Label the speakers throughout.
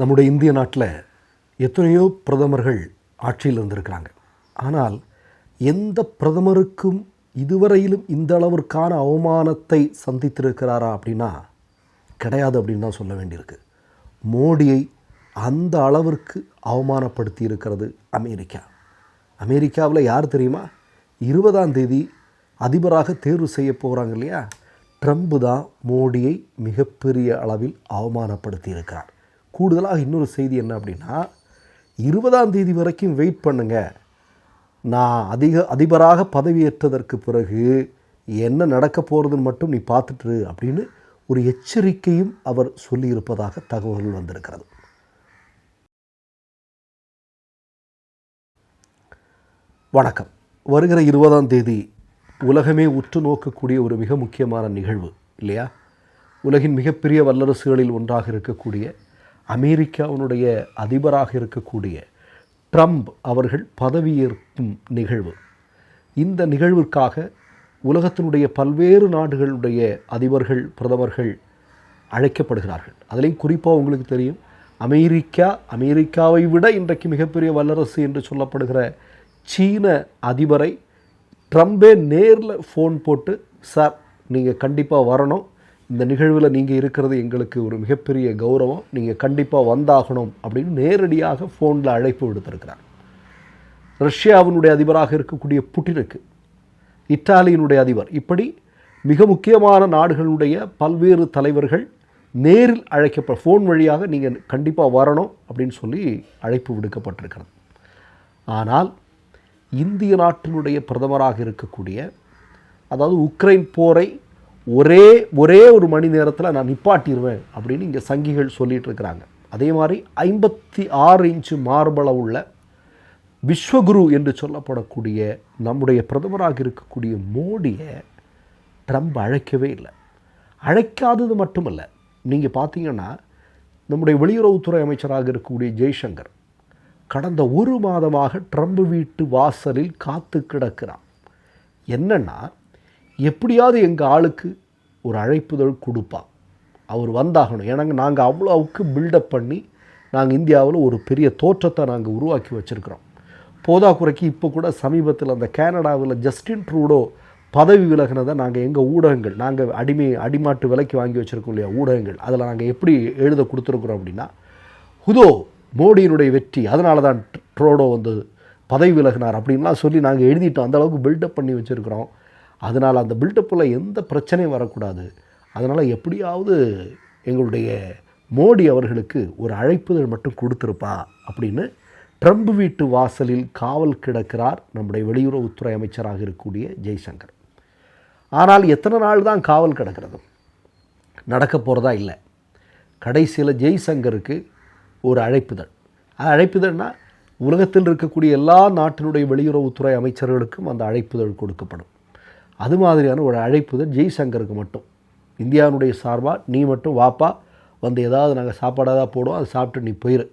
Speaker 1: நம்முடைய இந்திய நாட்டில் எத்தனையோ பிரதமர்கள் ஆட்சியில் இருந்திருக்கிறாங்க. ஆனால் எந்த பிரதமருக்கும் இதுவரையிலும் இந்த அளவிற்கான அவமானத்தை சந்தித்திருக்கிறாரா அப்படின்னா கிடையாது அப்படின்னு தான் சொல்ல வேண்டியிருக்கு. மோடியை அந்த அளவிற்கு அவமானப்படுத்தி இருக்கிறது அமெரிக்கா. அமெரிக்காவில் யார் தெரியுமா? இருபதாம் தேதி அதிபராக தேர்வு செய்ய போகிறாங்க இல்லையா? ட்ரம்ப் தான் மோடியை மிகப்பெரிய அளவில் அவமானப்படுத்தி இருக்கிறார். கூடுதலாக இன்னொரு செய்தி என்ன அப்படின்னா இருபதாம் தேதி வரைக்கும் வெயிட் பண்ணுங்க. நான் அதிக அதிபராக பதவியேற்றதற்கு பிறகு என்ன நடக்க போகிறதுன்னு மட்டும் நீ பார்த்துட்டுரு அப்படின்னு ஒரு எச்சரிக்கையும் அவர் சொல்லியிருப்பதாக தகவல்கள் வந்திருக்கிறது. வணக்கம். வருகிற இருபதாம் தேதி உலகமே உற்று நோக்கக்கூடிய ஒரு மிக முக்கியமான நிகழ்வு இல்லையா? உலகின் மிகப்பெரிய வல்லரசுகளில் ஒன்றாக இருக்கக்கூடிய அமெரிக்காவினுடைய அதிபராக இருக்கக்கூடிய ட்ரம்ப் அவர்கள் பதவியேற்கும் நிகழ்வு. இந்த நிகழ்விற்காக உலகத்தினுடைய பல்வேறு நாடுகளுடைய அதிபர்கள் பிரதமர்கள் அழைக்கப்படுகிறார்கள். அதுலேயும் குறிப்பாக உங்களுக்கு தெரியும் அமெரிக்கா அமெரிக்காவை விட இன்றைக்கு மிகப்பெரிய வல்லரசு என்று சொல்லப்படுகிற சீன அதிபரை ட்ரம்பே நேரில் ஃபோன் போட்டு சார் நீங்கள் கண்டிப்பாக வரணும். இந்த நிகழ்வில் நீங்கள் இருக்கிறது எங்களுக்கு ஒரு மிகப்பெரிய கௌரவம். நீங்கள் கண்டிப்பாக வந்தாகணும் அப்படின்னு நேரடியாக ஃபோனில் அழைப்பு விடுத்திருக்கிறார். ரஷ்யாவினுடைய அதிபராக இருக்கக்கூடிய புட்டினுக்கு இத்தாலியினுடைய அதிபர். இப்படி மிக முக்கியமான நாடுகளுடைய பல்வேறு தலைவர்கள் நேரில் அழைக்கப்ப ஃபோன் வழியாக நீங்கள் கண்டிப்பாக வரணும் அப்படின்னு சொல்லி அழைப்பு விடுக்கப்பட்டிருக்கிறது. ஆனால் இந்திய நாட்டினுடைய பிரதமராக இருக்கக்கூடிய அதாவது உக்ரைன் போரை ஒரே ஒரே ஒரு மணி நேரத்தில் நான் நிப்பாட்டிடுவேன் அப்படின்னு இங்கே சங்கிகள் சொல்லிகிட்டு இருக்கிறாங்க. அதே மாதிரி ஐம்பத்தி ஆறு இன்ச்சு மார்பள உள்ள விஸ்வகுரு என்று சொல்லப்படக்கூடிய நம்முடைய பிரதமராக இருக்கக்கூடிய மோடியை ட்ரம்ப் அழைக்கவே இல்லை. அழைக்காதது மட்டுமல்ல. நீங்கள் பார்த்தீங்கன்னா நம்முடைய வெளியுறவுத்துறை அமைச்சராக இருக்கக்கூடிய ஜெய்சங்கர் கடந்த ஒரு மாதமாக ட்ரம்ப் வீட்டு வாசலில் காத்து கிடக்கிறான். என்னென்னா எப்படியாவது எங்கள் ஆளுக்கு ஒரு அழைப்புதல் கொடுப்பான் அவர் வந்தாகணும். ஏன்னாங்க நாங்கள் அவ்வளோவுக்கு பில்டப் பண்ணி நாங்கள் இந்தியாவில் ஒரு பெரிய தோற்றத்தை நாங்கள் உருவாக்கி வச்சுருக்கிறோம். போதாக்குறைக்கு இப்போ கூட சமீபத்தில் அந்த கேனடாவில் ஜஸ்டின் ட்ரூடோ பதவி விலகினதை நாங்கள் எங்கள் ஊடகங்கள் நாங்கள் அடிமை அடிமாட்டு விலைக்கு வாங்கி வச்சுருக்கோம் இல்லையா ஊடகங்கள் அதில் நாங்கள் எப்படி எழுத கொடுத்துருக்குறோம் அப்படின்னா ஹுதோ மோடியினுடைய வெற்றி அதனால தான் ட்ரோடோ வந்து பதவி விலகினார் அப்படின்லாம் சொல்லி நாங்கள் எழுதிட்டோம். அந்தளவுக்கு பில்டப் பண்ணி வச்சுருக்கிறோம். அதனால் அந்த பில்டப்பில் எந்த பிரச்சனையும் வரக்கூடாது. அதனால் எப்படியாவது எங்களுடைய மோடி அவர்களுக்கு ஒரு அழைப்புதல் மட்டும் கொடுத்துருப்பா அப்படின்னு ட்ரம்ப் வீட்டு வாசலில் காவல் கிடக்கிறார் நம்முடைய வெளியுறவுத்துறை அமைச்சராக இருக்கக்கூடிய ஜெய்சங்கர். ஆனால் எத்தனை நாள் தான் காவல் கிடக்கிறது? நடக்க போகிறதா இல்லை. கடைசியில் ஜெய்சங்கருக்கு ஒரு அழைப்புதல். அது அழைப்புதல்னா உலகத்தில் இருக்கக்கூடிய எல்லா நாட்டினுடைய வெளியுறவுத்துறை அமைச்சர்களுக்கும் அந்த அழைப்புதல் கொடுக்கப்படும். அது மாதிரியான ஒரு அழைப்பு தான் ஜெய்சங்கருக்கு மட்டும். இந்தியாவினுடைய சார்பாக நீ மட்டும் வாப்பா வந்து ஏதாவது நாங்கள் சாப்பாடாக தான் போடுவோம் அதை சாப்பிட்டு நீ போயிரு.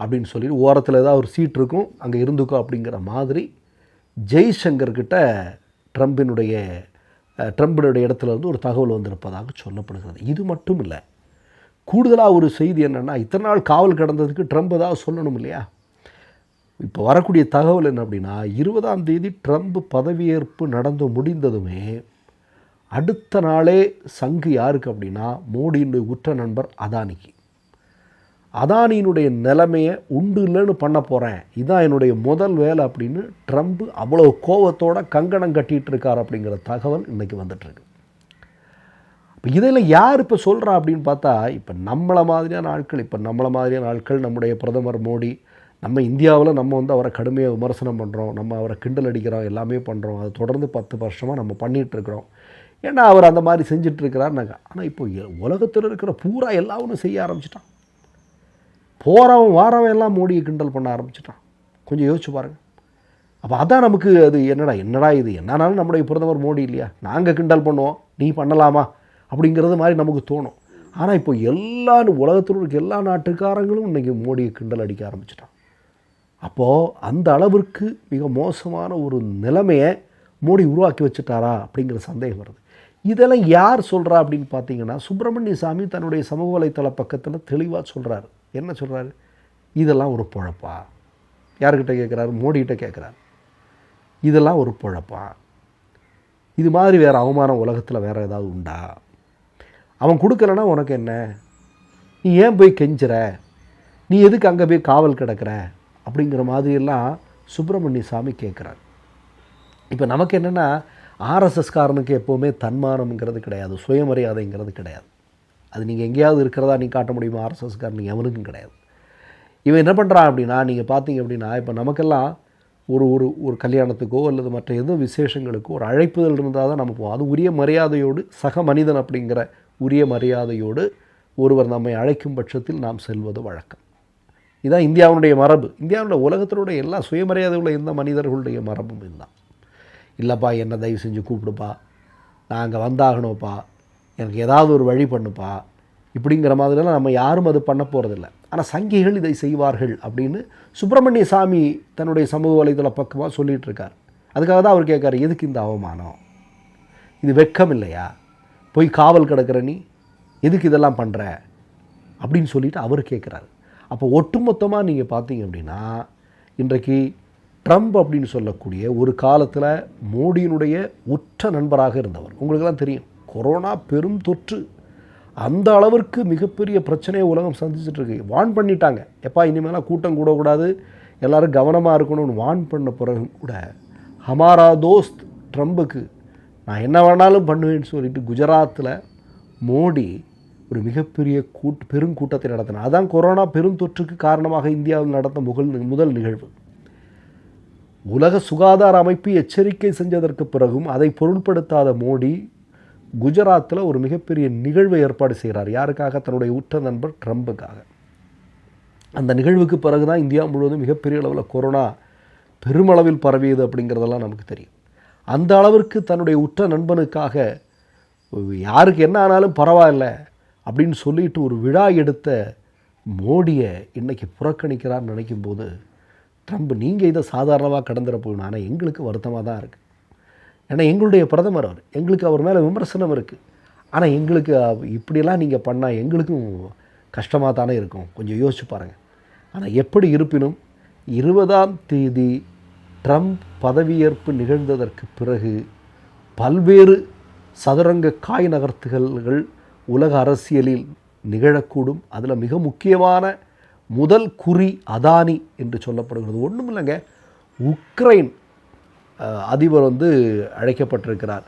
Speaker 1: அப்படின்னு சொல்லி ஓரத்தில் ஏதாவது ஒரு சீட் இருக்கும் அங்கே இருந்துக்கோ அப்படிங்கிற மாதிரி ஜெய்சங்கர்கிட்ட ட்ரம்பினுடைய ட்ரம்பினுடைய இடத்துல இருந்து ஒரு தகவல் வந்திருப்பதாக சொல்லப்படுகிறது. இது மட்டும் இல்லை கூடுதலாக ஒரு செய்தி என்னென்னா இத்தனை நாள் காவல் கடந்ததுக்கு ட்ரம்ப் ஏதாவது சொல்லணும் இல்லையா? இப்போ வரக்கூடிய தகவல் என்ன அப்படின்னா இருபதாம் தேதி ட்ரம்ப் பதவியேற்பு நடந்து முடிந்ததுமே அடுத்த நாளே சங்கு யாருக்கு அப்படின்னா மோடியினுடைய உற்ற நண்பர் அதானிக்கு. அதானியினுடைய நிலைமையை உண்டு இல்லைன்னு பண்ண போகிறேன் இதான் என்னுடைய முதல் வேலை அப்படின்னு ட்ரம்ப் அவ்வளோ கோவத்தோட கங்கணம் கட்டிகிட்டு இருக்கார் அப்படிங்கிற தகவல் இன்றைக்கி வந்துட்டுருக்கு. இப்போ இதில் யார் இப்போ சொல்கிறா அப்படின்னு பார்த்தா இப்போ நம்மளை மாதிரியான ஆட்கள் இப்போ நம்மளை மாதிரியான ஆட்கள் நம்முடைய பிரதமர் மோடி நம்ம இந்தியாவில் நம்ம வந்து அவரை கடுமையாக விமர்சனம் பண்ணுறோம் நம்ம அவரை கிண்டல் அடிக்கிறோம் எல்லாமே பண்ணுறோம் அது தொடர்ந்து பத்து வருஷமாக நம்ம பண்ணிகிட்ருக்குறோம் ஏன்னா அவர் அந்த மாதிரி செஞ்சுட்டு ஆனால் இப்போ உலகத்தில் இருக்கிற பூரா எல்லாரும் செய்ய ஆரம்பிச்சிட்டான். போகிறவன் வாரவன் எல்லாம் மோடியை கிண்டல் பண்ண ஆரம்பிச்சிட்டான். கொஞ்சம் யோசிச்சு பாருங்கள் அப்போ அதான் நமக்கு அது என்னடா என்னடா இது? என்னன்னாலும் நம்முடைய பிரதமர் மோடி இல்லையா? நாங்கள் கிண்டல் பண்ணுவோம் நீ பண்ணலாமா? அப்படிங்கிறது மாதிரி நமக்கு தோணும். ஆனால் இப்போ எல்லா உலகத்தில் இருக்க எல்லா நாட்டுக்காரங்களும் இன்றைக்கி மோடியை கிண்டல் அடிக்க ஆரம்பிச்சிட்டான் அப்போது அந்த அளவிற்கு மிக மோசமான ஒரு நிலைமையை மோடி உருவாக்கி வச்சுட்டாரா அப்படிங்கிற சந்தேகம் வருது. இதெல்லாம் யார் சொல்கிறா அப்படின்னு பார்த்தீங்கன்னா சுப்பிரமணிய சாமி தன்னுடைய சமூக வலைத்தள பக்கத்தில் தெளிவாக சொல்கிறாரு என்ன சொல்கிறாரு இதெல்லாம் ஒரு பொழப்பா? யார்கிட்ட கேட்குறாரு மோடிகிட்ட கேட்குறாரு இதெல்லாம் ஒரு பொழப்பா? இது மாதிரி வேறு அவமானம் உலகத்தில் வேறு ஏதாவது உண்டா? அவன் கொடுக்கலன்னா உனக்கு என்ன? நீ ஏன் போய் கெஞ்சுற? நீ எதுக்கு அங்கே போய் காவல் கிடக்கிற? அப்படிங்கிற மாதிரியெல்லாம் சுப்பிரமணிய சாமி கேட்குறாரு. இப்போ நமக்கு என்னென்னா ஆர்எஸ்எஸ்காரனுக்கு எப்போவுமே தன்மானம்ங்கிறது கிடையாது சுயமரியாதைங்கிறது கிடையாது. அது நீங்கள் எங்கேயாவது இருக்கிறதா நீ காட்ட முடியுமா? ஆர்எஸ்எஸ்காரன் எவனுக்கும் கிடையாது. இவன் என்ன பண்ணுறான் அப்படின்னா நீங்கள் பார்த்தீங்க அப்படின்னா இப்போ நமக்கெல்லாம் ஒரு ஒரு ஒரு கல்யாணத்துக்கோ அல்லது மற்ற எதோ விசேஷங்களுக்கோ ஒரு அழைப்புதல் இருந்தால் தான் நம்ம போவோம் அது உரிய மரியாதையோடு சக மனிதன் அப்படிங்கிற உரிய மரியாதையோடு ஒருவர் நம்மை அழைக்கும் பட்சத்தில் நாம் செல்வது வழக்கம். இதுதான் இந்தியாவுடைய மரபு. இந்தியாவுடைய உலகத்தினுடைய எல்லா சுயமரியாதை உள்ள எந்த மனிதர்களுடைய மரபும் இதுதான். இல்லைப்பா என்னை தயவு செஞ்சு கூப்பிடுப்பா. நான் அங்கே வந்தாகணும்ப்பா. எனக்கு ஏதாவது ஒரு வழி பண்ணுப்பா. இப்படிங்கிற மாதிரிலாம் நம்ம யாரும் அது பண்ண போகிறதில்ல ஆனால் சங்கிகள் இதை செய்வார்கள் அப்படின்னு சுப்பிரமணிய சாமி தன்னுடைய சமூக வலைதள பக்கமாக சொல்லிகிட்டு இருக்கார் அதுக்காக தான் அவர் கேட்காரு எதுக்கு இந்த அவமானம்? இது வெட்கம் இல்லையா? போய் காவல் கிடக்கிற நீ எதுக்கு இதெல்லாம் பண்ணுற அப்படின்னு சொல்லிட்டு அவர் கேட்குறாரு. அப்போ ஒட்டுமொத்தமாக நீங்கள் பார்த்தீங்க அப்படின்னா இன்றைக்கு ட்ரம்ப் அப்படின்னு சொல்லக்கூடிய ஒரு காலத்தில் மோடியினுடைய உற்ற நண்பராக இருந்தவர். உங்களுக்கெல்லாம் தெரியும் கொரோனா பெரும் தொற்று. அந்த அளவிற்கு மிகப்பெரிய பிரச்சனையை உலகம் சந்திச்சுட்ருக்கு வான் பண்ணிட்டாங்க. எப்பா இனிமேலாம் கூட்டம் கூடக்கூடாது. எல்லோரும் கவனமாக இருக்கணும்னு வான் பண்ண பிறகு கூட ஹமாரா தோஸ்த் ட்ரம்புக்கு நான் என்ன வேணாலும் பண்ணுவேன்னு சொல்லிட்டு குஜராத்தில் மோடி ஒரு மிகப்பெரிய கூட் பெருங்கூட்டத்தை நடத்தினார். அதான் கொரோனா பெருந்தொற்றுக்கு காரணமாக இந்தியாவில் நடந்த முகல் முதல் நிகழ்வு. உலக சுகாதார அமைப்பு எச்சரிக்கை செஞ்சதற்கு பிறகும் அதை பொருட்படுத்தாத மோடி குஜராத்தில் ஒரு மிகப்பெரிய நிகழ்வை ஏற்பாடு செய்கிறார். யாருக்காக? தன்னுடைய உற்ற நண்பர் ட்ரம்புக்காக. அந்த நிகழ்வுக்கு பிறகு தான் இந்தியா முழுவதும் மிகப்பெரிய அளவில் கொரோனா பெருமளவில் பரவியது அப்படிங்கிறதெல்லாம் நமக்கு தெரியும். அந்த அளவிற்கு தன்னுடைய உற்ற நண்பனுக்காக யாருக்கு என்ன ஆனாலும் பரவாயில்ல. அப்படின்னு சொல்லிட்டு ஒரு விழா எடுத்த மோடியை இன்றைக்கி புறக்கணிக்கிறான்னு நினைக்கும்போது ட்ரம்ப் நீங்கள் இதை சாதாரணமாக கடந்துட போகணும் ஆனால் எங்களுக்கு வருத்தமாக தான் இருக்குது ஏன்னா எங்களுடைய பிரதமர் அவர் எங்களுக்கு அவர் மேலே விமர்சனம் இருக்குது ஆனால் எங்களுக்கு இப்படியெல்லாம் நீங்கள் பண்ணால் எங்களுக்கும் கஷ்டமாக தானே இருக்கும். கொஞ்சம் யோசிச்சு பாருங்கள் ஆனால் எப்படி இருப்பினும் இருபதாம் தேதி ட்ரம்ப் பதவியேற்பு நிகழ்ந்ததற்கு பிறகு பல்வேறு சதுரங்க காய் நகர்த்துகள்கள் உலக அரசியலில் நிகழக்கூடும். அதில் மிக முக்கியமான முதல் குறி அதானி என்று சொல்லப்படுகிறது. ஒன்றும் இல்லைங்க. உக்ரைன் அதிபர் வந்து அழைக்கப்பட்டிருக்கிறார்.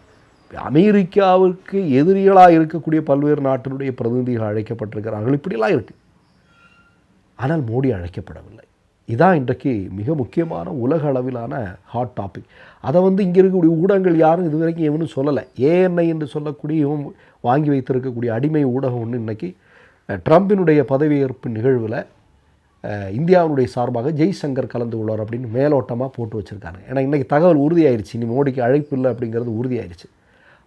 Speaker 1: அமெரிக்காவுக்கு எதிரிகளாக இருக்கக்கூடிய பல்வேறு நாட்டினுடைய பிரதிநிதிகள் அழைக்கப்பட்டிருக்கிறார்கள். இப்படிலாம் இருக்குது ஆனால் மோடி அழைக்கப்படவில்லை. இதான் இன்றைக்கு மிக முக்கியமான உலக அளவிலான ஹாட் டாபிக் அதை வந்து இங்கே இருக்கக்கூடிய ஊடகங்கள் யாரும் இது வரைக்கும் இவனும் சொல்லலை. ஏஎன்ஐ என்று சொல்லக்கூடிய இவன் வாங்கி வைத்திருக்கக்கூடிய அடிமை ஊடகம் ஒன்று இன்றைக்கி ட்ரம்பினுடைய பதவியேற்பு நிகழ்வில் இந்தியாவுடைய இந்தியாவினுடைய சார்பாக ஜெய்சங்கர் கலந்து கொள்வார் அப்படின்னு மேலோட்டமாக போட்டு வச்சுருக்காங்க. ஏன்னா இன்றைக்கி தகவல் உறுதியாயிருச்சு. இனி மோடிக்கு அழைப்பு இல்லை அப்படிங்கிறது உறுதியாயிருச்சு.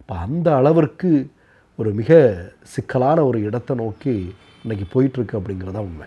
Speaker 1: அப்போ அந்த அளவிற்கு ஒரு மிக சிக்கலான ஒரு இடத்தை நோக்கி இன்றைக்கி போயிட்டுருக்கு அப்படிங்கிறது தான் உண்மை.